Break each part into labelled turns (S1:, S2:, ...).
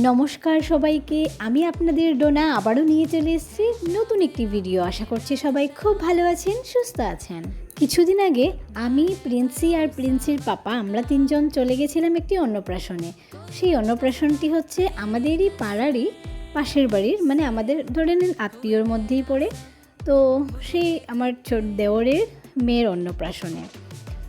S1: নমস্কার সবাইকে, আমি আপনাদের ডোনা আবারও নিয়ে চলে এসেছি নতুন একটি ভিডিও আশা করছি সবাই খুব ভালো আছেন, সুস্থ আছেন। কিছুদিন আগে আমি, প্রিন্সি আর প্রিন্সির পাপা, আমরা তিনজন চলে গেছিলাম একটি অন্নপ্রাশনে। সেই অন্নপ্রাশনটি হচ্ছে আমাদেরই পাড়ারই পাশের বাড়ির মানে আমাদের ধরে নিন আত্মীয়র মধ্যেই পড়ে। তো সেই আমার দেওরের মেয়ের অন্নপ্রাশনে।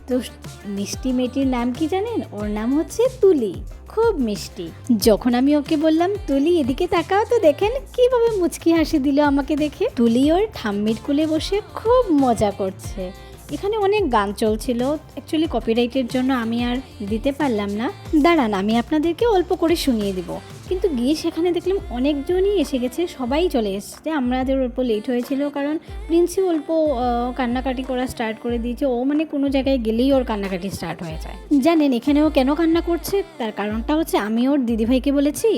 S1: তো মিষ্টি মেয়েটির নাম কি জানেন? ওর নাম হচ্ছে তুলি। খুব মিষ্টি। যখন আমি ওকে বললাম, তুলি, এদিকে তাকাও তো দেখেন, কীভাবে মুচকি হাসি দিল আমাকে দেখে? তুলি ওর ঠাম্মির কুলে বসে খুব মজা করছে। এখানে অনেক গান চলছিল। অ্যাকচুয়ালি কপিরাইটের জন্য আমি আর দিতে পারলাম না। দাঁড়ান, আমি আপনাদেরকে অল্প করে শুনিয়ে দিব। কিন্তু গিয়ে সেখানে দেখলাম অনেকজনই এসে গেছে, সবাই চলে এসছে। আমাদের অল্প লেট হয়েছিল কারণ প্রিন্সি অল্প কান্নাকাটি করা স্টার্ট করে দিয়েছে। ও মানে কোনো জায়গায় গেলেই ওর কান্নাকাটি স্টার্ট হয়ে যায়। জানেন এখানে ও কেন কান্না করছে? তার কারণটা হচ্ছে আমি ওর দিদিভাইকে বলেছি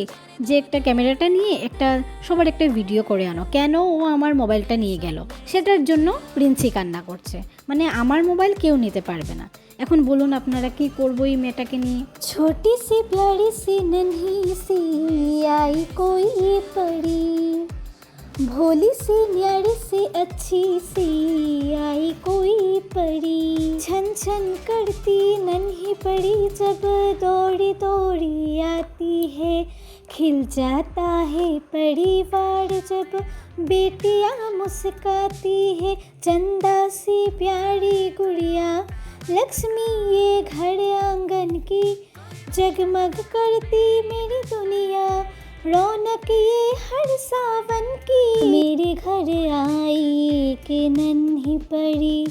S1: যে একটা ক্যামেরাটা নিয়ে একটা, সবার একটা ভিডিও করে আনো। কেন ও আমার মোবাইলটা নিয়ে গেল? সেটার জন্য প্রিন্সি কান্না করছে। মানে আমার মোবাইল কেউ নিতে পারবে না। এখন বলুন আপনারা কি করবো এই মেয়েটাকে নিয়ে? ছোটি সি প্যারি সি নন্হি সি আই কোই পড়ি भोली सी, न्यारी सी, अच्छी सी आई कोई परी छन छन करती नन्ही पड़ी, जब दौड़ी दौड़ी आती है, खिल जाता है परिवार। जब बेटियाँ मुस्काती है, चंदा सी प्यारी गुड़िया लक्ष्मी, ये घर आँगन की जगमग करती मेरी दुनिया। रौनक, ये हर सावन की। मेरे घर आई के नन्ही परी।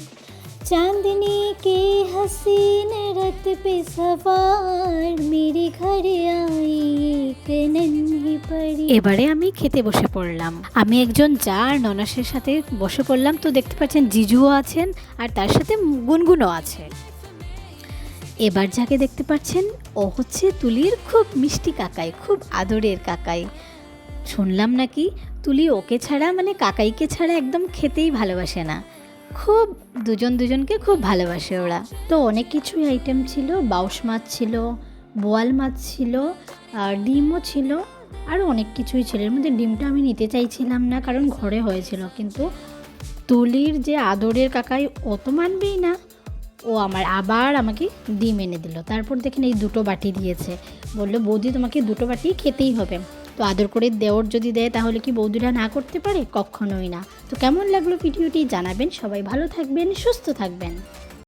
S1: चांदनी के हसीन रथ पे सवार। এবারে আমি খেতে বসে পড়লাম। আমি একজন যা আর ননাসের সাথে বসে পড়লাম, তো দেখতে পাচ্ছেন জিজুও আছেন আর তার সাথে গুনগুনও আছে। এবার যাকে দেখতে পাচ্ছেন, ও হচ্ছে তুলির খুব মিষ্টি কাকাই, খুব আদরের কাকাই। শুনলাম নাকি তুলি ওকে ছাড়া মানে কাকাইকে ছাড়া একদম খেতেই ভালোবাসে না। খুব দুজন দুজনকে খুব ভালোবাসে ওরা। তো অনেক কিছুই আইটেম ছিল, বাউশ মাছ ছিল, বোয়াল মাছ ছিল, আর ডিমও ছিল। আরও অনেক কিছুই ছিল। এর মধ্যে ডিমটা আমি নিতে চাইছিলাম না, কারণ ঘরে হয়েছিল। কিন্তু তুলির যে আদরের কাকাই, ও তো মানবেই না। ও আমার, আবার আমাকে ডিম এনে দিল। তারপর দেখেন এই দুটো বাটি দিয়েছে। বলল, বৌদি, তোমাকে দুটো বাটি খেতেই হবে। তো আদর করে দেওর যদি দেয়, তাহলে কি বৌদিরা না করতে পারে? কখনোই না। তো কেমন লাগল ভিডিওটি জানাবেন। সবাই ভালো থাকবেন, সুস্থ থাকবেন।